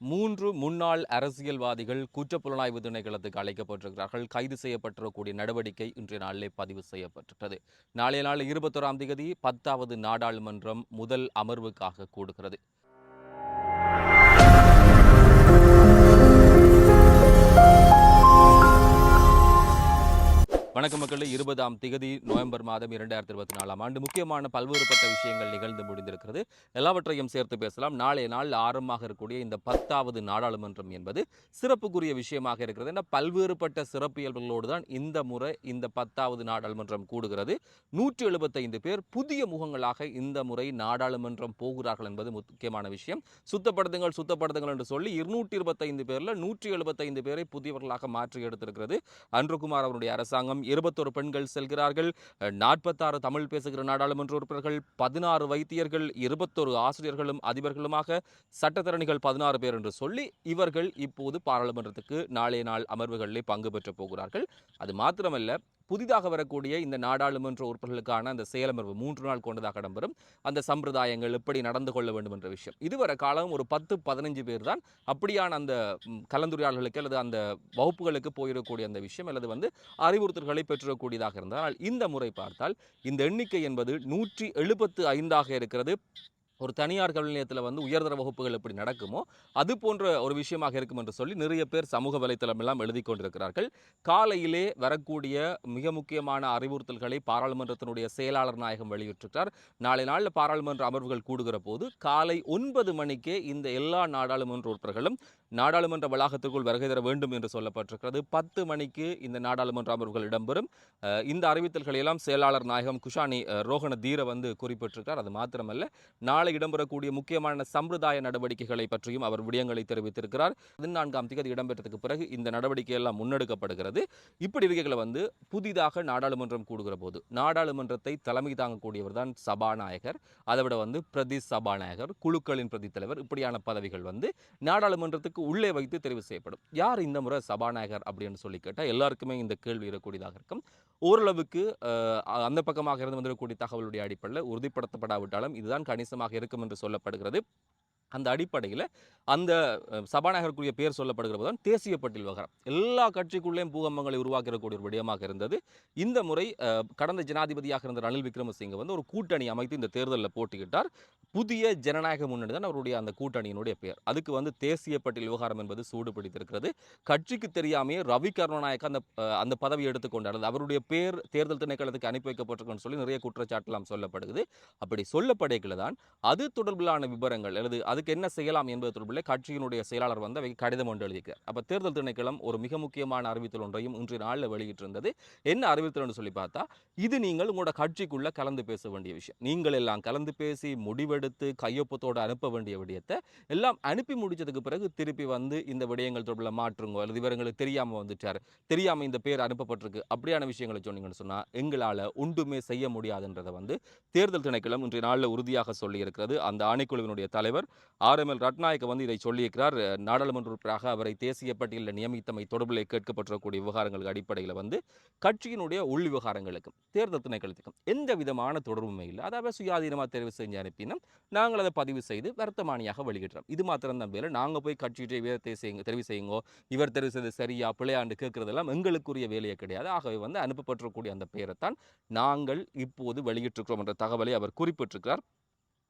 மூன்று முன்னாள் அரசியல்வாதிகள் குற்றப்புலனாய்வு திணைக்களத்துக்கு அழைக்கப்பட்டிருக்கிறார்கள். கைது செய்யப்பட்டிருக்கக்கூடிய நடவடிக்கை இன்றைய நாளிலே பதிவு செய்யப்பட்டிருக்கிறது நாளைய நாள் இருபத்தோராம் தேதி பத்தாவது நாடாளுமன்றம் முதல் அமர்வுக்காக கூடுகிறது. வணக்கம் மக்களே. இருபதாம் திகதி நவம்பர் மாதம் இரண்டாயிரத்தி இருபத்தி நாலாம் ஆண்டு முக்கியமான பல்வேறுபட்ட விஷயங்கள் நிகழ்ந்து முடிந்திருக்கிறது. எல்லாவற்றையும் சேர்த்து பேசலாம். நாளைய நாள் ஆரம்பமாக இருக்கக்கூடிய இந்த பத்தாவது நாடாளுமன்றம் என்பது சிறப்புக்குரிய விஷயமாக இருக்கிறது. ஏன்னா பல்வேறுபட்ட சிறப்பியல்களோடு தான் இந்த முறை இந்த பத்தாவது நாடாளுமன்றம் கூடுகிறது. நூற்றி எழுபத்தைந்து பேர் புதிய முகங்களாக இந்த முறை நாடாளுமன்றம் போகிறார்கள் என்பது முக்கியமான விஷயம். சுத்தப்படுத்துங்கள் சுத்தப்படுத்துங்கள் என்று சொல்லி இருநூற்றி இருபத்தைந்து பேரில் நூற்றி எழுபத்தைந்து பேரை புதியவர்களாக மாற்றி எடுத்திருக்கிறது. அன்றுகுமார் அவருடைய அரசாங்கம் இருபத்தொரு பெண்கள் செல்கிறார்கள். நாற்பத்தாறு தமிழ் பேசுகிற நாடாளுமன்ற உறுப்பினர்கள் பதினாறு வைத்தியர்கள் இருபத்தொரு ஆசிரியர்களும் அதிபர்களுமாக சட்டத்தரணிகள் பதினாறு பேர் என்று சொல்லி இவர்கள் இப்போது பாராளுமன்றத்துக்கு நாளைய நாள் அமர்வுகளில் பங்கு பெற்று போகிறார்கள். அது மாத்திரமல்ல புதிதாக வரக்கூடிய இந்த நாடாளுமன்ற உறுப்பினர்களுக்கான அந்த செயலமர்வு மூன்று நாள் கொண்டதாக இடம்பெறும். அந்த சம்பிரதாயங்கள் எப்படி நடந்து கொள்ள வேண்டும் என்ற விஷயம். இதுவரை காலம் ஒரு பத்து பதினஞ்சு பேர் தான். அப்படியான அந்த கலந்துரையாளர்களுக்கு கலந்துரையாடல்களுக்கு அல்லது அந்த வகுப்புகளுக்கு போயிடக்கூடிய அந்த விஷயம் அல்லது வந்து அறிவுறுத்தல்களை பெற்றுடக்கூடியதாக இருந்தால் இந்த முறை பார்த்தால் இந்த எண்ணிக்கை என்பது நூற்றி எழுபத்து ஐந்தாக இருக்கிறது. ஒரு தனியார் கல்வி நிலையத்தில் வந்து உயர்தர வகுப்புகள் எப்படி நடக்குமோ அது போன்ற ஒரு விஷயமாக இருக்கும் என்று சொல்லி நிறைய பேர் சமூக வலைத்தளம் எல்லாம் எழுதி கொண்டிருக்கிறார்கள். காலையிலே வரக்கூடிய மிக முக்கியமான அறிவுறுத்தல்களை பாராளுமன்றத்தினுடைய செயலாளர் நாயகம் வெளியிட்டிருக்கிறார். நாளை நாளில் பாராளுமன்ற அமர்வுகள் கூடுகிற போது காலை ஒன்பது மணிக்கே இந்த எல்லா நாடாளுமன்ற உறுப்பினர்களும் நாடாளுமன்ற வளாகத்திற்குள் வருகை தர வேண்டும் என்று சொல்லப்பட்டிருக்கிறது. பத்து மணிக்கு இந்த நாடாளுமன்ற அமர்வுகள் இடம்பெறும். இந்த அறிவித்தல்களை எல்லாம் செயலாளர் நாயகம் குஷானி ரோஹண தீர வந்து குறிப்பிட்டிருக்கிறார். அது மாத்திரமல்ல நாளை நாளை இடம்பெறக்கூடிய முக்கியமான சம்பிரதாய நடவடிக்கைகளை பற்றியும் அவர் விடயங்களை தெரிவித்திருக்கிறார். பதினான்காம் தேதி இடம்பெற்றதுக்கு பிறகு இந்த நடவடிக்கை எல்லாம் முன்னெடுக்கப்படுகிறது. இப்படி இருக்கைகளை வந்து புதிதாக நாடாளுமன்றம் கூடுகிற போது நாடாளுமன்றத்தை தலைமை தாங்கக்கூடியவர் தான் சபாநாயகர் அதை விட வந்து பிரதி சபாநாயகர் குழுக்களின் பிரதி தலைவர் இப்படியான பதவிகள் வந்து நாடாளுமன்றத்துக்கு உள்ளே வைத்து தெரிவு செய்யப்படும். யார் இந்த முறை சபாநாயகர் அப்படின்னு சொல்லி கேட்டால் எல்லாருக்குமே இந்த கேள்வி இருக்கக்கூடியதாக இருக்கும். ஓரளவுக்கு அந்த பக்கமாக இருந்து வந்திருக்கக்கூடிய தகவலுடைய அடிப்படையில் உறுதிப்படுத்தப்படாவிட்டாலும் இதுதான் கணிசமாக இருக்கும் என்று சொல்லப்படுகிறது. அந்த அடிப்படையில் அந்த சபாநாயகருக்குரிய பேர் சொல்லப்படுகிற போதுதான் தேசிய பட்டியல் விவகாரம். எல்லா கட்சிக்குள்ளேயும் பூகம்பங்களை உருவாக்கக்கூடிய ஒரு விடயமாக இருந்தது. இந்த முறை கடந்த ஜனாதிபதியாக இருந்த ரணில் விக்ரமசிங்க வந்து ஒரு கூட்டணி அமைத்து இந்த தேர்தலில் போட்டிக்கிட்டார் புதிய ஜனநாயக முன்னணி தான் அவருடைய அந்த கூட்டணியினுடைய பெயர். அதுக்கு வந்து தேசிய பட்டியல் விவகாரம் என்பது சூடு பிடித்திருக்கிறது கட்சிக்கு தெரியாமையே ரவி கருணாநாயக் அந்த அந்த பதவி எடுத்துக்கொண்டார். அவருடைய பேர் தேர்தல் திணைக்களத்துக்கு அனுப்பி வைக்கப்பட்டிருக்குன்னு சொல்லி நிறைய குற்றச்சாட்டுலாம் சொல்லப்படுகிறது. அப்படி சொல்லப்படைக்கில் தான் அது தொடர்பிலான விவரங்கள் அல்லது அதுக்கு என்ன செய்யலாம் என்பது தொடர்பில் கட்சியினுடைய செயலாளர் வந்து அவை கடிதம் ஒன்று எழுதியிருக்கார். அப்போ தேர்தல் திணைக்களம் ஒரு மிக முக்கியமான அறிவித்தல் ஒன்றையும் இன்றைய நாளில் வெளியிட்டிருந்தது. என்ன அறிவித்தல்னு சொல்லி பார்த்தா இது நீங்கள் உங்களோட கட்சிக்குள்ளே கலந்து பேச வேண்டிய விஷயம். நீங்கள் எல்லாம் கலந்து பேசி முடிவெடுத்து கையொப்பத்தோடு அனுப்ப வேண்டிய விடயத்தை எல்லாம் அனுப்பி முடிச்சதுக்கு பிறகு திருப்பி வந்து இந்த விடயங்கள் தொடர்பில் மாற்றுங்க அல்லது இவர்களுக்கு தெரியாம வந்துட்டார். தெரியாம இந்த பேர் அனுப்பப்பட்டிருக்கு. அப்படியான விஷயங்களை சொன்னீங்கன்னு சொன்னா எங்களால ஒன்றுமே செய்ய முடியாதுன்றதை வந்து தேர்தல் திணைக்களம் இன்றைய நாளில் உறுதியாக சொல்லியிருக்கிறது. அந்த ஆணைக்குழுவினுடைய தலைவர் ஆர் எம் எல் ரட்நாயக்க வந்து இதை சொல்லியிருக்கிறார். நாடாளுமன்ற உறுப்பினராக அவரை தேசிய பட்டியலில் நியமித்தமை தொடர்பில் கேட்கப்பட்டிருக்கக்கூடிய விவகாரங்கள் அடிப்படையில் வந்து கட்சியினுடைய உள் விவகாரங்களுக்கும் தேர்தல் திணைக்களத்துக்கும் எந்த விதமான தொடர்புமே இல்லை. அதாவது சுயாதீனமாக தெரிவு செஞ்சு அனுப்பினோம். நாங்கள் அதை பதிவு செய்து வர்த்தமானியாக வெளியிடுறோம். இது மாத்திரம் தான் வேலை. நாங்கள் போய் கட்சியிட்டே வேதத்தை செய்யுங்க தெரிவு செய்யுங்கோ இவர் தெரிவு செய்து சரியா பிள்ளையாண்டு கேட்கறதெல்லாம் எங்களுக்குரிய வேலையே கிடையாது. ஆகவே வந்து அனுப்பப்பட்டிருக்கக்கூடிய அந்த பெயரைத்தான் நாங்கள் இப்போது வெளியிட்டிருக்கிறோம் என்ற தகவலை அவர் குறிப்பிட்டிருக்கிறார்.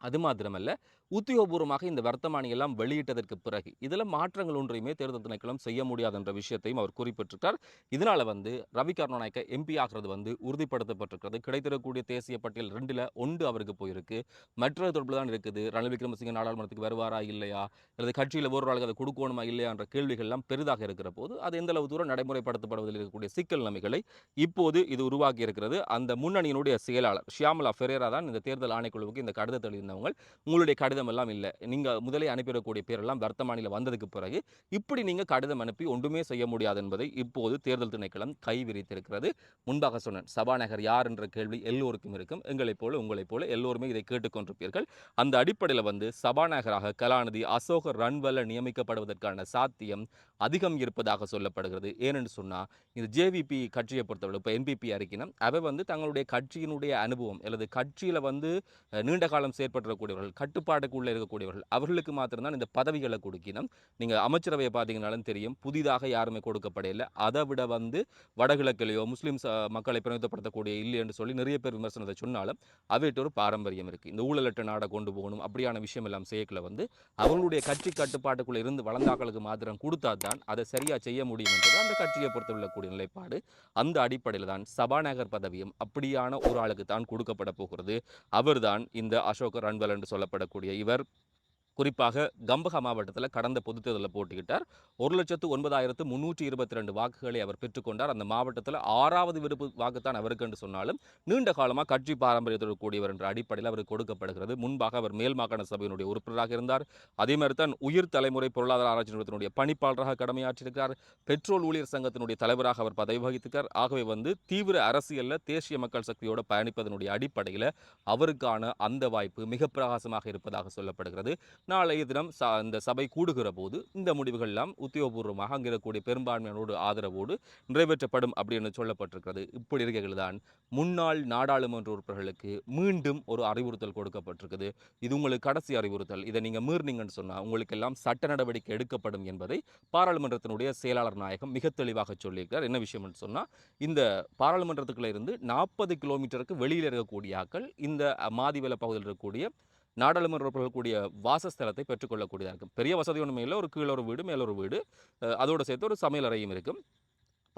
அது மாத்திரமல்ல உத்தியோகபூர்வமாக இந்த வர்த்தமானி எல்லாம் வெளியிட்டதற்கு பிறகு இதில் மாற்றங்கள் ஒன்றையுமே தேர்தல் திணைக்களம் செய்ய முடியாது என்ற விஷயத்தையும் அவர் குறிப்பிட்டிருக்கார். இதனால வந்து ரவி கருணாநாயக்க எம்பி ஆகிறது வந்து உறுதிப்படுத்தப்பட்டிருக்கிறது. கிடைத்திருக்கக்கூடிய தேசிய பட்டியல் ரெண்டில் ஒன்று அவருக்கு போயிருக்கு. மற்ற தொடர்பு தான் இருக்குது. ரணில் விக்ரமசிங்க நாடாளுமன்றத்துக்கு வருவாரா இல்லையா? அல்லது கட்சியில் ஒரு ஆளுக்கு அதை கொடுக்கணுமா இல்லையா என்ற கேள்விகள்லாம் பெரிதாக இருக்கிற போது அது எந்த அளவு தூரம் நடைமுறைப்படுத்தப்படுவதில் இருக்கக்கூடிய சிக்கல் நிலைமைகளை இப்போது இது உருவாக்கி இருக்கிறது அந்த முன்னணியினுடைய செயலாளர் ஷியாமலா ஃபெரேரா தான் இந்த தேர்தல் ஆணைக்குழுவுக்கு இந்த கடிதத்தை இருந்தவங்க உங்களுடைய கடிதம் எல்லாம் இல்லை. நீங்கள் முதலே அனுப்பிடக்கூடிய பேரெல்லாம் வர்த்தமானியில் வந்ததுக்கு பிறகு இப்படி நீங்கள் கடிதம் அனுப்பி ஒன்றுமே செய்ய முடியாது என்பதை இப்போது தேர்தல் திணைக்களம் கைவிரித்திருக்கிறது முன்பாக சொன்னேன் சபாநாயகர் யார் என்ற கேள்வி எல்லோருக்கும் இருக்கும். எங்களைப் போல உங்களைப் போல எல்லோருமே இதை கேட்டுக்கொண்டிருப்பீர்கள். அந்த அடிப்படையில் வந்து சபாநாயகராக கலாநிதி அசோக ரன்வல நியமிக்கப்படுவதற்கான சாத்தியம் அதிகம் இருப்பதாக சொல்லப்படுகிறது. ஏனென்று சொன்னால் இந்த ஜேவிபி கட்சியை பொறுத்தவரை இப்போ என்பிபி அறிக்கினம் அவை வந்து தங்களுடைய கட்சியினுடைய அனுபவம் அல்லது கட்சியில் வந்து நீண்ட காலம் செயற்ப பின்பற்றக்கூடியவர்கள் கட்டுப்பாட்டுக்குள்ளே இருக்கக்கூடியவர்கள் அவர்களுக்கு மாத்திரம்தான் இந்த பதவிகளை கொடுக்கணும். நீங்கள் அமைச்சரவையை பார்த்தீங்கனாலும் தெரியும் புதிதாக யாருமே கொடுக்கப்படையில்லை அதை விட வந்து வடகிழக்கிலேயோ முஸ்லீம் மக்களை பிரதிநிதிப்படுத்தக்கூடிய இல்லை என்று சொல்லி நிறைய பேர் விமர்சனத்தை சொன்னாலும் அவைட்டு ஒரு பாரம்பரியம் இருக்குது இந்த ஊழலற்ற நாடை கொண்டு போகணும் அப்படியான விஷயம் எல்லாம் செய்யக்கில் வந்து அவர்களுடைய கட்சி கட்டுப்பாட்டுக்குள்ளே இருந்து வளர்ந்தாக்களுக்கு மாத்திரம் கொடுத்தா தான் அதை சரியாக செய்ய முடியும் என்பது அந்த கட்சியை பொறுத்துள்ளக்கூடிய நிலைப்பாடு. அந்த அடிப்படையில் தான் சபாநாயகர் பதவியும் அப்படியான ஒரு ஆளுக்கு தான் கொடுக்கப்பட போகிறது. அவர்தான் இந்த அசோகர் ரன்வல் என்று சொல்லப்படக்கூடிய இவர் குறிப்பாக கம்பஹா மாவட்டத்தில் கடந்த பொதுத் தேர்தலில் போட்டியிட்டார். ஒரு லட்சத்து ஒன்பதாயிரத்து முன்னூற்றி இருபத்தி ரெண்டு வாக்குகளை அவர் பெற்றுக்கொண்டார் அந்த மாவட்டத்தில் ஆறாவது விருப்பு வாக்குத்தான் அவருக்கு என்று சொன்னாலும் நீண்ட காலமாக கட்சி பாரம்பரியத்தோடு கூடியவர் என்ற அடிப்படையில் அவருக்கு கொடுக்கப்படுகிறது. முன்பாக அவர் மேல் மாகாண சபையினுடைய உறுப்பினராக இருந்தார். அதே மாதிரி தான் உயிர் தலைமுறை பொருளாதார ஆராய்ச்சி நிறுவனத்தினுடைய பணிப்பாளராக கடமையாற்றியிருக்கிறார். பெட்ரோல் ஊழியர் சங்கத்தினுடைய தலைவராக அவர் பதவி வகித்திருக்கார். ஆகவே வந்து தீவிர அரசியலில் தேசிய மக்கள் சக்தியோடு பயணிப்பதனுடைய அடிப்படையில் அவருக்கான அந்த வாய்ப்பு மிக பிரகாசமாக இருப்பதாக சொல்லப்படுகிறது. நாளைய தினம் ச இந்த சபை கூடுகிற போது இந்த முடிவுகள் எல்லாம் உத்தியோகபூர்வமாக அங்கிருக்கக்கூடிய பெரும்பான்மையினோடு ஆதரவோடு நிறைவேற்றப்படும் அப்படின்னு சொல்லப்பட்டிருக்கிறது. இப்படி இருக்கைகள் தான் முன்னாள் நாடாளுமன்ற உறுப்பினர்களுக்கு மீண்டும் ஒரு அறிவுறுத்தல் கொடுக்கப்பட்டிருக்குது. இது உங்களுக்கு கடைசி அறிவுறுத்தல். இதை நீங்கள் மீறினீங்கன்னு சொன்னால் உங்களுக்கு எல்லாம் சட்ட நடவடிக்கை எடுக்கப்படும் என்பதை பாராளுமன்றத்தினுடைய செயலாளர் நாயகம் மிக தெளிவாக சொல்லியிருக்கிறார். என்ன விஷயம்னு சொன்னால் இந்த பாராளுமன்றத்துக்குள்ள இருந்து நாற்பது கிலோமீட்டருக்கு வெளியில் இருக்கக்கூடிய ஆக்கள் இந்த மாதிவெல பகுதியில் இருக்கக்கூடிய நாடாளுமன்ற உறுப்பினர்கள் கூடிய வாசஸ்தலத்தை பெற்றுக்கொள்ளக்கூடியதாக இருக்கும். பெரிய வசதி ஒன்றுமே இல்லை. ஒரு கீழே ஒரு வீடு மேலே ஒரு வீடு. அதோடு சேர்த்து ஒரு சமையல் அறையும் இருக்கும்.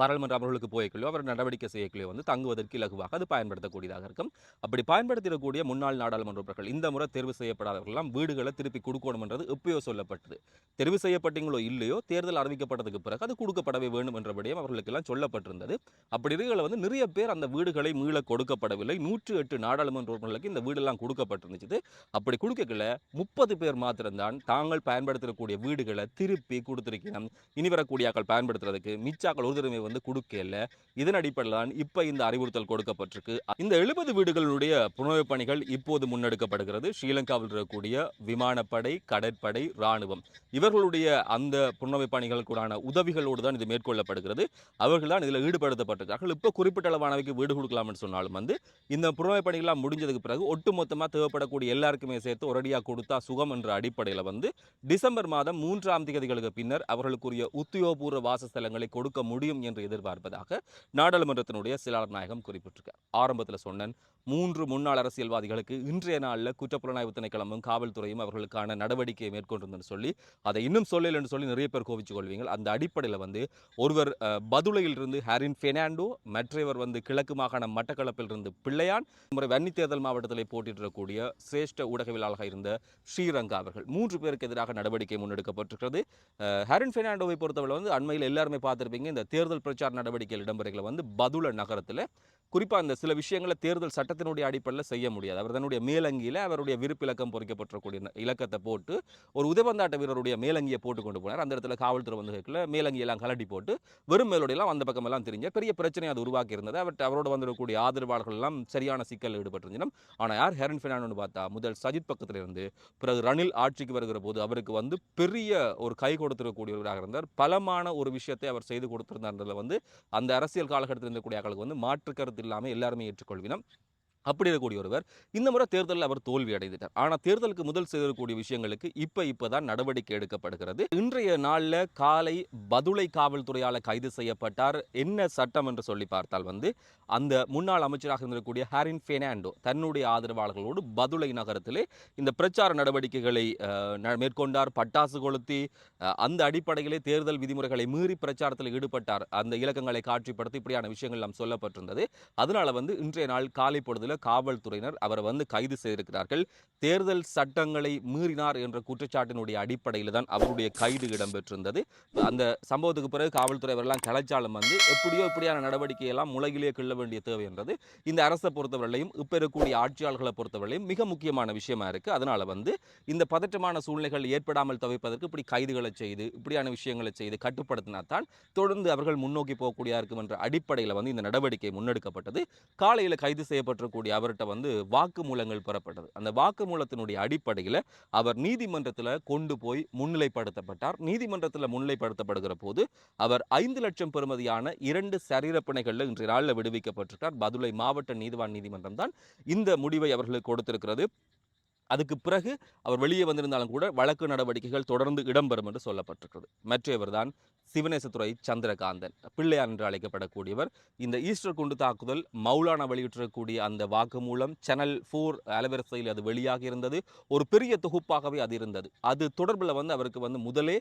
பாராளுமன்ற அமர்வுகளுக்கு போய்க்கலையோ அவர் நடவடிக்கை செய்யக்கலையோ வந்து தங்குவதற்கு இலகுவாக அது பயன்படுத்தக்கூடியதாக இருக்கும். அப்படி பயன்படுத்திடக்கூடிய முன்னாள் நாடாளுமன்ற உறுப்பினர்கள் இந்த முறை தேர்வு செய்யப்படாதவர்கள்லாம் வீடுகளை திருப்பி கொடுக்கணும்ன்றது எப்பயோ சொல்லப்பட்டது. தெரிவு செய்யப்பட்டீங்களோ இல்லையோ தேர்தல் அறிவிக்கப்பட்டதுக்கு பிறகு அது கொடுக்கப்படவே வேண்டும் என்றபடியும் அவர்களுக்கெல்லாம் சொல்லப்பட்டிருந்தது. அப்படி இருக்கிற வந்து நிறைய பேர் அந்த வீடுகளை மீள கொடுக்கப்படவில்லை. நூற்று எட்டு நாடாளுமன்ற உறுப்பினர்களுக்கு இந்த வீடெல்லாம் கொடுக்கப்பட்டிருந்துச்சு. அப்படி கொடுக்கல முப்பது பேர் மாத்திரம்தான் தாங்கள் பயன்படுத்தக்கூடிய வீடுகளை திருப்பி கொடுத்திருக்கிறோம் இனி வரக்கூடிய ஆக்கள் பயன்படுத்துறதுக்கு மிச்சாக்கள் ஒரு தடவை வந்து கொடுக்கல இதன் அடிப்படையில் தான் இப்போ இந்த அறிவுறுத்தல் கொடுக்கப்பட்டிருக்கு. இந்த எழுபது வீடுகளுடைய புனரமைப்பு பணிகள் இப்போது முன்னெடுக்கப்படுகிறது. ஸ்ரீலங்காவில் இருக்கக்கூடிய விமானப்படை கடற்படை இராணுவம். இவர்களுடைய அந்த புனரமைப்பு பணிகளுக்குடான உதவிகளோடு தான் இது மேற்கொள்ளப்படுகிறது. அவர்கள் தான் இதில் ஈடுபடுத்தப்பட்டிருக்கார்கள் இப்போ குறிப்பிட்ட அளவானவைக்கு வீடு கொடுக்கலாம்னு சொன்னாலும் வந்து இந்த புனரமைப்பு பணிகள்லாம் முடிஞ்சதுக்கு பிறகு ஒட்டுமொத்தமாக தேவைப்படக்கூடிய எல்லாருக்குமே சேர்த்து ஒரடியாக கொடுத்தா சுகம் என்ற அடிப்படையில் வந்து டிசம்பர் மாதம் மூன்றாம் தேதிகளுக்கு பின்னர் அவர்களுக்குரிய உத்தியோகபூர்வ வாசஸ்தலங்களை கொடுக்க முடியும் என்று என்று எதிர்பார்ப்பதாக நாடாளுமன்றத்தினுடைய செயலாளர் நாயகம் குறிப்பிட்டிருக்கார். ஆரம்பத்தில் சொன்னேன் மூன்று முன்னாள் அரசியல்வாதிகளுக்கு இன்றைய நாளில் குற்றப்புலனாய்வு திணைக்களமும் காவல்துறையும் அவர்களுக்கான நடவடிக்கையை மேற்கொண்டிருந்தன்னு சொல்லி அதை இன்னும் சொல்லலைன்னு சொல்லி நிறைய பேர் கோவிச்சு கொள்வீங்க அந்த அடிப்படையில் வந்து ஒருவர் பதுளையிலிருந்து இருந்து ஹாரின் பெர்னாண்டோ மற்றவர் வந்து கிழக்கு மாகாண மட்டக்களப்பில் இருந்து பிள்ளையான் முறை வன்னி தேர்தல் மாவட்டத்தில் போட்டியிடக்கூடிய சிரேஷ்ட ஊடகவியலாளராக இருந்த ஸ்ரீரங்கா அவர்கள். மூன்று பேருக்கு எதிராக நடவடிக்கை முன்னெடுக்கப்பட்டிருக்கிறது. ஹாரின் பெர்னாண்டோவை பொறுத்தவரை வந்து அண்மையில் எல்லாருமே பார்த்திருப்பீங்க இந்த தேர்தல் பிரச்சார நடவடிக்கைகள் இடம்பெறுகளை வந்து பதுள நகரத்தில். குறிப்பாக அந்த சில விஷயங்களை தேர்தல் சட்ட சட்டத்தினுடைய அடிப்படையில் செய்ய முடியாது. அவர் தன்னுடைய மேலங்கியில் அவருடைய விருப்பிலக்கம் பொறிக்கப்பட்டிருக்கக்கூடிய ந- இலக்கத்தை போட்டு ஒரு உதவந்தாட்ட வீரருடைய மேலங்கியை போட்டு கொண்டு போனார். அந்த இடத்துல காவல்துறை வந்து கேட்கல. மேலங்கியெல்லாம் கலட்டி போட்டு வெறும் மேலோடையெல்லாம் அந்த பக்கமெல்லாம் தெரிஞ்ச பெரிய பிரச்சனை அது உருவாக்கி இருந்தது அவர் அவரோட வந்திருக்கக்கூடிய ஆதரவாளர்கள் எல்லாம் சரியான சிக்கல் ஈடுபட்டிருந்தோம் ஆனால் யார்? ஹெரன் ஃபினானு பார்த்தா முதல் சஜித் பக்கத்தில் இருந்து பிறகு ரணில் ஆட்சிக்கு வருகிற போது அவருக்கு வந்து பெரிய ஒரு கை கொடுத்திருக்கக்கூடியவராக இருந்தார். பலமான ஒரு விஷயத்தை அவர் செய்து கொடுத்திருந்தார். வந்து அந்த அரசியல் காலகட்டத்தில் இருந்தக்கூடிய ஆக்களுக்கு வந்து மாற்று கருத்து இல்லாமல் எல்லாருமே ஏற்றுக்கொள்வினம். அப்படி இருக்கக்கூடிய ஒருவர் இந்த முறை தேர்தலில் அவர் தோல்வி அடைந்துட்டார். ஆனால் தேர்தலுக்கு முதல் செய்திருக்கக்கூடிய விஷயங்களுக்கு இப்போ இப்போ தான் நடவடிக்கை எடுக்கப்படுகிறது. இன்றைய நாளில் காலை பதுளை காவல்துறையால் கைது செய்யப்பட்டார். என்ன சட்டம் என்று சொல்லி பார்த்தால் வந்து அந்த முன்னாள் அமைச்சராக இருந்திருக்கக்கூடிய ஹாரின் ஃபெர்னாண்டோ தன்னுடைய ஆதரவாளர்களோடு பதுளை நகரத்திலே இந்த பிரச்சார நடவடிக்கைகளை மேற்கொண்டார். பட்டாசு கொளுத்தி அஹ், அந்த அடிப்படையிலே தேர்தல் விதிமுறைகளை மீறி பிரச்சாரத்தில் ஈடுபட்டார். அந்த இலக்கங்களை காட்சிப்படுத்தி இப்படியான விஷயங்கள் எல்லாம் சொல்லப்பட்டிருந்தது. அதனால வந்து இன்றைய நாள் காலை பொழுதுல காவல்துறையினர் அவரை வந்து கைது செய்திருக்கிறார்கள். தேர்தல் சட்டங்களை மீறினார் என்ற குற்றச்சாட்டினுடைய அடிப்படையில் தான் அவருடைய கைது இடம்பெற்றிருந்தது. அந்த சம்பவத்துக்கு பிறகு காவல்துறை அவரெல்லாம் கலைச்சாலும் வந்து எப்படியோ இப்படியான நடவடிக்கையெல்லாம் முளையிலே கிள்ள வேண்டிய தேவை என்றது. இந்த அரசை பொறுத்தவரையிலையும் இப்போ இருக்கக்கூடிய ஆட்சியாளர்களை பொறுத்தவரையிலையும் மிக முக்கியமான விஷயமா இருக்கு. அதனால வந்து இந்த பதற்றமான சூழ்நிலைகள் ஏற்படாமல் தவிர்ப்பதற்கு இப்படி கைதுகளை செய்து இப்படியான விஷயங்களை செய்து கட்டுப்படுத்தினா தான் தொடர்ந்து அவர்கள் முன்னோக்கி போகக்கூடிய இருக்கும் என்ற அடிப்படையில் வந்து இந்த நடவடிக்கை முன்னெடுக்கப்பட்டது. காலையில் கைது இருக்கக்கூடிய அவர்கிட்ட வந்து வாக்குமூலங்கள் பெறப்பட்டது. அந்த வாக்குமூலத்தினுடைய அடிப்படையில் அவர் நீதிமன்றத்தில் கொண்டு போய் முன்னிலைப்படுத்தப்பட்டார். நீதிமன்றத்தில் முன்னிலைப்படுத்தப்படுகிற போது அவர் ஐந்து லட்சம் பெறுமதியான இரண்டு சரீரப்பிணைகளில் இன்றைய நாளில் விடுவிக்கப்பட்டிருக்கார். பதுளை மாவட்ட நீதிவான் நீதிமன்றம் தான் இந்த முடிவை அவர்களுக்கு கொடுத்திருக்கிறது. அதுக்கு பிறகு அவர் வெளியே வந்திருந்தாலும் கூட வழக்கு நடவடிக்கைகள் தொடர்ந்து இடம்பெறும் என்று சொல்லப்பட்டிருக்கிறது. மற்றவர் தான் சிவநேசத்துறை சந்திரகாந்தன் பிள்ளையார் என்று அழைக்கப்படக்கூடியவர். இந்த ஈஸ்டர் குண்டு தாக்குதல் மௌலானா வெளியிட்டிருக்கக்கூடிய அந்த வாக்குமூலம் சேனல் ஃபோர் அலைவரிசையில் அது வெளியாக இருந்தது. ஒரு பெரிய தொகுப்பாகவே அது இருந்தது. அது தொடர்பில் வந்து அவருக்கு வந்து முதலே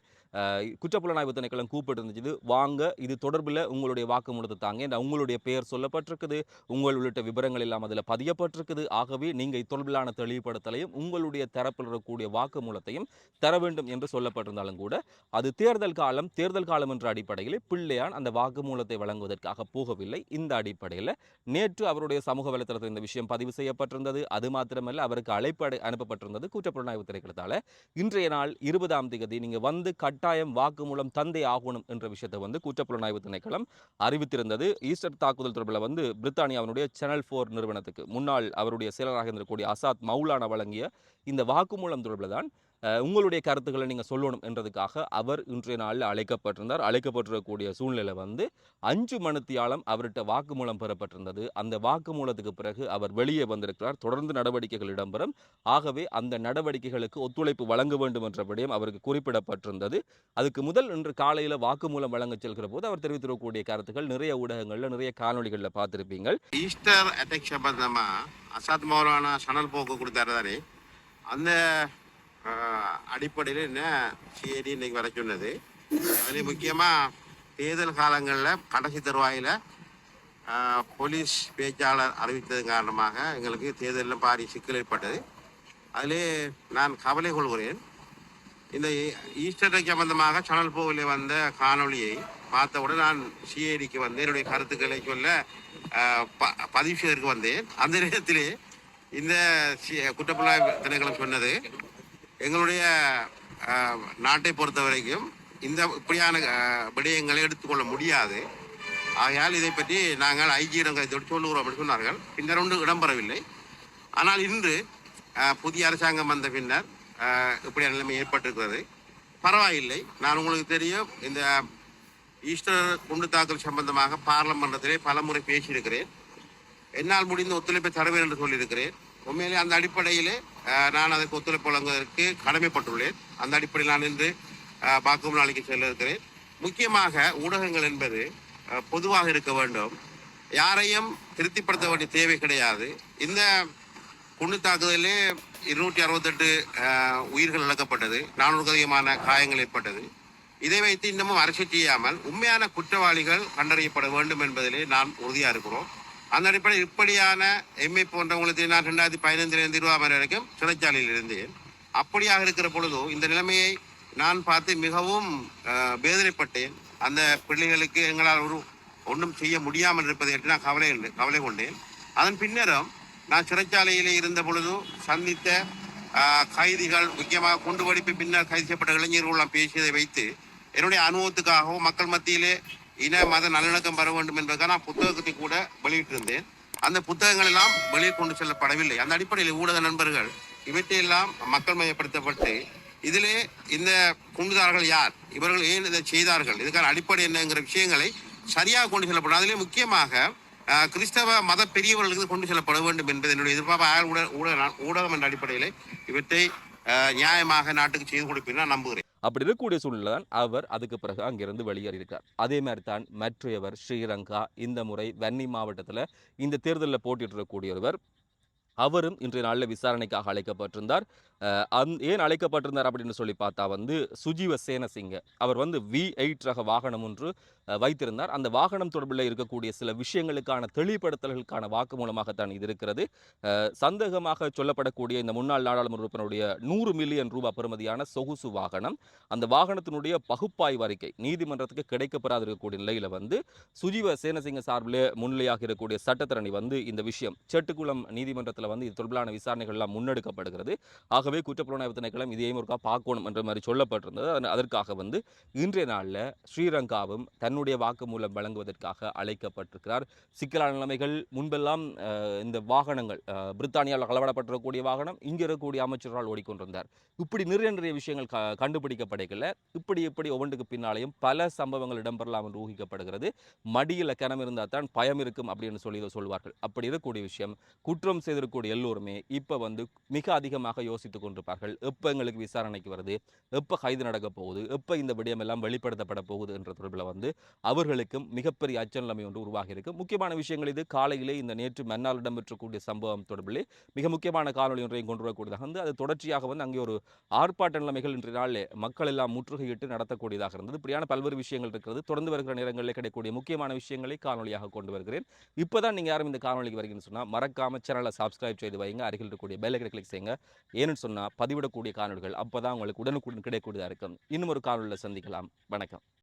குற்றப்புலனாய்வு திணைக்களம் கூப்பிட்டு இருந்துச்சு வாங்க இது தொடர்பில் உங்களுடைய வாக்குமூலத்தை தாங்க. உங்களுடைய பெயர் சொல்லப்பட்டிருக்குது. உங்கள் உள்ளிட்ட விவரங்கள் எல்லாம் அதில் பதியப்பட்டிருக்குது. ஆகவே நீங்கள் இது தொடர்பிலான தெளிவுபடுத்தலையும் உங்களுடைய தரப்பில் இருக்கக்கூடிய வாக்குமூலத்தையும் தர வேண்டும் என்று சொல்லப்பட்டிருந்தாலும் கூட அது தேர்தல் காலம் தேர்தல் காலம் என்ற அடிப்படையில் பிள்ளையான் அந்த வாக்குமூலத்தை வழங்குவதற்காக போகவில்லை. இந்த அடிப்படையில் நேற்று அவருடைய சமூக வலைத்தளத்தில் இந்த விஷயம் பதிவு செய்யப்பட்டிருந்தது. அது மாத்திரமல்ல அவருக்கு அழைப்பு அடை- அனுப்பப்பட்டிருந்தது குற்றப்புலனாய்வு திரைக்கிறதால இன்றைய நாள் இருபதாம் தேதி நீங்கள் வந்து கட்டாயம் வாக்குமூலம் தந்தை ஆகணும் என்ற விஷயத்தை வந்து குற்றப்புலனாய்வு திணைக்களம் அறிவித்திருந்தது. ஈஸ்டர் தாக்குதல் தொடர்பில் வந்து பிரித்தானியாவினுடைய சேனல் ஃபோர் நிறுவனத்துக்கு முன்னாள் அவருடைய செயலராக இருந்திருக்கக்கூடிய அசாத் மௌலானா வழங்கிய இந்த வாக்குமூலம் தொடர்பில் தான் உங்களுடைய கருத்துக்களை நீங்கள் சொல்லணும் என்றதுக்காக அவர் இன்றைய நாளில் அழைக்கப்பட்டிருந்தார். அழைக்கப்பட்டிருக்கக்கூடிய சூழ்நிலை வந்து அஞ்சு மணித்தியாலம் அவர்கிட்ட வாக்குமூலம் பெறப்பட்டிருந்தது. அந்த வாக்குமூலத்துக்கு பிறகு அவர் வெளியே வந்திருக்கிறார். தொடர்ந்து நடவடிக்கைகள் இடம்பெறும். ஆகவே அந்த நடவடிக்கைகளுக்கு ஒத்துழைப்பு வழங்க வேண்டும் என்ற விடயம் அவருக்கு குறிப்பிடப்பட்டிருந்தது. அதுக்கு முதல் இன்று காலையில் வாக்குமூலம் வழங்க செல்கிற போது அவர் தெரிவித்திருக்கக்கூடிய கருத்துக்கள் நிறைய ஊடகங்களில் நிறைய காணொளிகளில் பார்த்துருப்பீங்க ஈஸ்டர் அட்டாக் சம்பந்தமா அசாத் மௌலானா சணல் போக்கு கொடுத்தாரு தானே? அந்த அடிப்படையில் என்ன சிஐடி இன்னைக்கு வர சொன்னது. அதில் முக்கியமாக தேர்தல் காலங்களில் கடைசி தருவாயில் போலீஸ் பேச்சாளர் அறிவித்தது காரணமாக எங்களுக்கு தேர்தலில் பாரி சிக்கல் ஏற்பட்டது. அதிலே நான் கவலை கொள்கிறேன். இந்த ஈஸ்டர் சம்பந்தமாக சனல் போவிலே வந்த காணொளியை பார்த்தவுடன் நான் சிஐடிக்கு வந்து என்னுடைய கருத்துக்களை சொல்ல ப- பதிவு செய்வதற்கு வந்தேன். அந்த நேரத்திலே இந்த சி- குற்றப்புலனாய்வு திணைக்களம் சொன்னது எங்களுடைய நாட்டை பொறுத்த வரைக்கும் இந்த இப்படியான விடயங்களை எடுத்துக்கொள்ள முடியாது. ஆகையால் இதை பற்றி நாங்கள் ஐஜியிடம் கருத்தோடு சொல்லுகிறோம் என்று சொன்னார்கள். பின்னர் ஒன்று இடம்பெறவில்லை. ஆனால் இன்று புதிய அரசாங்கம் வந்த பின்னர் இப்படியான நிலைமை ஏற்பட்டிருக்கிறது. பரவாயில்லை. நான் உங்களுக்கு தெரியும் இந்த ஈஸ்டர் குண்டு தாக்கல் சம்பந்தமாக பார்லமெண்டத்திலே பலமுறை பேசியிருக்கிறேன். என்னால் முடிந்த ஒத்துழைப்பை தருவேன் என்று சொல்லியிருக்கிறேன். உண்மையிலே அந்த அடிப்படையிலே நான் அதற்கு ஒத்துழைப்பு வழங்குவதற்கு கடமைப்பட்டுள்ளேன். அந்த அடிப்படையில் நான் இன்று பாக்கும் நாளைக்கு செல்ல இருக்கிறேன் முக்கியமாக ஊடகங்கள் என்பது பொதுவாக இருக்க வேண்டும். யாரையும் திருப்திப்படுத்த வேண்டிய தேவை கிடையாது. இந்த குண்டு தாக்குதலிலே இருநூற்றி அறுபத்தெட்டு உயிர்கள் இழக்கப்பட்டது நானூறுக்கு அதிகமான காயங்கள் ஏற்பட்டது. இதை வைத்து இன்னமும் அரசு செய்யாமல் உண்மையான குற்றவாளிகள் கண்டறியப்பட வேண்டும் என்பதிலே நாம் உறுதியாக இருக்கிறோம். அந்த அடிப்படையில் இப்படியான எம்ஐ போன்றவங்களுக்கு நான் ரெண்டாயிரத்தி பதினைந்திலிருந்து இருபதாம் வரைக்கும் சிறைச்சாலையில் இருந்தேன் அப்படியாக இருக்கிற பொழுதோ இந்த நிலைமையை நான் பார்த்து மிகவும் வேதனைப்பட்டேன். அந்த பிள்ளைகளுக்கு எங்களால் ஒரு ஒன்றும் செய்ய முடியாமல் இருப்பதை என்று நான் கவலை கவலை கொண்டேன். அதன் பின்னரும் நான் சிறைச்சாலையிலே இருந்த பொழுது சந்தித்த கைதிகள் முக்கியமாக குண்டு வெடிப்பு பின்னர் கைது செய்யப்பட்ட இளைஞர்களெல்லாம் பேசியதை வைத்து என்னுடைய அனுபவத்துக்காகவும் மக்கள் மத்தியிலே இன மத நல்லிணக்கம் பெற வேண்டும் என்பதற்காக நான் புத்தகத்தை கூட வெளியிட்டிருந்தேன். அந்த புத்தகங்கள் எல்லாம் வெளியே கொண்டு செல்லப்படவில்லை. அந்த அடிப்படையில் ஊடக நண்பர்கள் இவற்றையெல்லாம் மக்கள் மையப்படுத்தப்பட்டு இதிலே இந்த குண்டுதாரர்கள் யார்? இவர்கள் ஏன் இதை செய்தார்கள்? இதுக்கான அடிப்படை என்னங்கிற விஷயங்களை சரியாக கொண்டு செல்லப்படும். அதிலே முக்கியமாக கிறிஸ்தவ மத பெரியவர்களுக்கு கொண்டு செல்லப்பட வேண்டும் என்பது என்னுடைய எதிர்பார்ப்பு. ஊடக ஊடக ஊடகம் என்ற அடிப்படையில் இவற்றை நியாயமாக நாட்டுக்கு செய்து கொடுப்பேன் நான் நம்புகிறேன். அப்படி இருக்கக்கூடிய சூழ்நிலை தான் அவர் அதுக்கு பிறகு அங்கிருந்து வெளியேறியிருக்கார். அதே மாதிரி தான் மற்றையவர் ஸ்ரீலங்கா இந்த முறை வன்னி மாவட்டத்தில் இந்த தேர்தலில் போட்டியிடக்கூடியவர் அவரும் இன்றைய நாளில் விசாரணைக்காக அழைக்கப்பட்டிருந்தார். அஹ், அந் ஏன் அழைக்கப்பட்டிருந்தார் அப்படின்னு சொல்லி பார்த்தா வந்து சுஜீவ சேனசிங்க. அவர் வந்து வி எயிட் ரக வாகனம் ஒன்று வைத்திருந்தார். அந்த வாகனம் தொடர்பில் இருக்கக்கூடிய சில விஷயங்களுக்கான தெளிவுபடுத்தல்களுக்கான வாக்குமூலமாகத்தான் இது இருக்கிறது. சந்தேகமாக சொல்லப்படக்கூடிய இந்த முன்னாள் நாடாளுமன்ற உறுப்பினருடைய நூறு மில்லியன் ரூபாய் பெறுமதியான சொகுசு வாகனம் அந்த வாகனத்தினுடைய பகுப்பாய்வு அறிக்கை நீதிமன்றத்துக்கு கிடைக்கப்பெறாது இருக்கக்கூடிய நிலையில் வந்து சுஜீவ சேனசிங்க சார்பில் முன்னிலையாக இருக்கக்கூடிய சட்டத்தரணி வந்து இந்த விஷயம் செட்டுக்குளம் நீதிமன்றத்தில் வந்து இது தொடர்பிலான விசாரணைகள்லாம் முன்னெடுக்கப்படுகிறது. ஆகவே குற்றப்புலனாய்வு திணைக்களம் இதையும் ஒருக்கா பார்க்கணும் என்ற மாதிரி சொல்லப்பட்டிருந்தது. அதற்காக வந்து இன்றைய நாளில் ஸ்ரீரங்காவும் தன் தன்னுடைய வாக்குமூலம் வழங்குவதற்காக அழைக்கப்பட்டிருக்கிறார். சிக்கலான நிலைமைகள் முன்பெல்லாம் இந்த வாகனங்கள் பிரித்தானியாவில் களவாடப்பட்டிருக்கக்கூடிய வாகனம் இங்கே இருக்கக்கூடிய அமைச்சரால் ஓடிக்கொண்டிருந்தார். இப்படி நிறைய நிறைய விஷயங்கள் க கண்டுபிடிக்கப்படைக்கல இப்படி இப்படி ஒவ்வொன்றுக்கு பின்னாலேயும் பல சம்பவங்கள் இடம்பெறலாம் என்று ஊகிக்கப்படுகிறது. மடியில் கிணம் இருந்தால் தான் பயம் இருக்கும் அப்படின்னு சொல்லி இதை சொல்வார்கள். அப்படி இருக்கக்கூடிய விஷயம் குற்றம் செய்திருக்கக்கூடிய எல்லோருமே இப்போ வந்து மிக அதிகமாக யோசித்துக் கொண்டிருப்பார்கள். எப்போ எங்களுக்கு விசாரணைக்கு வருது? எப்போ கைது நடக்க போகுது? எப்போ இந்த விடயம் எல்லாம் வெளிப்படுத்தப்பட போகுது என்ற தொடர்பில் வந்து அவர்களுக்கும் மிகப்பெரிய அச்சநிலைமை ஒன்று உருவாகி இருக்கு முக்கியமான விஷயங்கள் இது. காலையிலே இந்த நேற்று மன்னால் இடம்பெற்றக்கூடிய சம்பவம் தொடர்பிலே மிக முக்கியமான காணொலி ஒன்றையும் கொண்டு வரக்கூடியதாக வந்து அது தொடர்ச்சியாக வந்து அங்கே ஒரு ஆர்ப்பாட்ட நிலைமைகள் இன்றைய நாளிலே மக்கள் எல்லாம் முற்றுகையிட்டு நடத்தக்கூடியதாக இருந்தது. இப்படியான பல்வேறு விஷயங்கள் இருக்கிறது. தொடர்ந்து வருகிற நேரங்களில் கிடைக்கக்கூடிய முக்கியமான விஷயங்களை காணொலியாக கொண்டு வருகிறேன். இப்போதான் நீங்கள் யாரும் இந்த காணொலிக்கு வரீங்கன்னு சொன்னால் மறக்காம சேனலை சப்ஸ்கிரைப் செய்து வைங்க. அருகில் இருக்கக்கூடிய பெல் கிளிக் செய்யுங்க. ஏன்னு சொன்னால் பதிவிடக்கூடிய காணொலிகள் அப்போ தான் உங்களுக்கு உடனுக்குடன் கிடைக்கக்கூடியதாக இருக்கும். இன்னும் ஒரு காணொலியில் சந்திக்கலாம். வணக்கம்.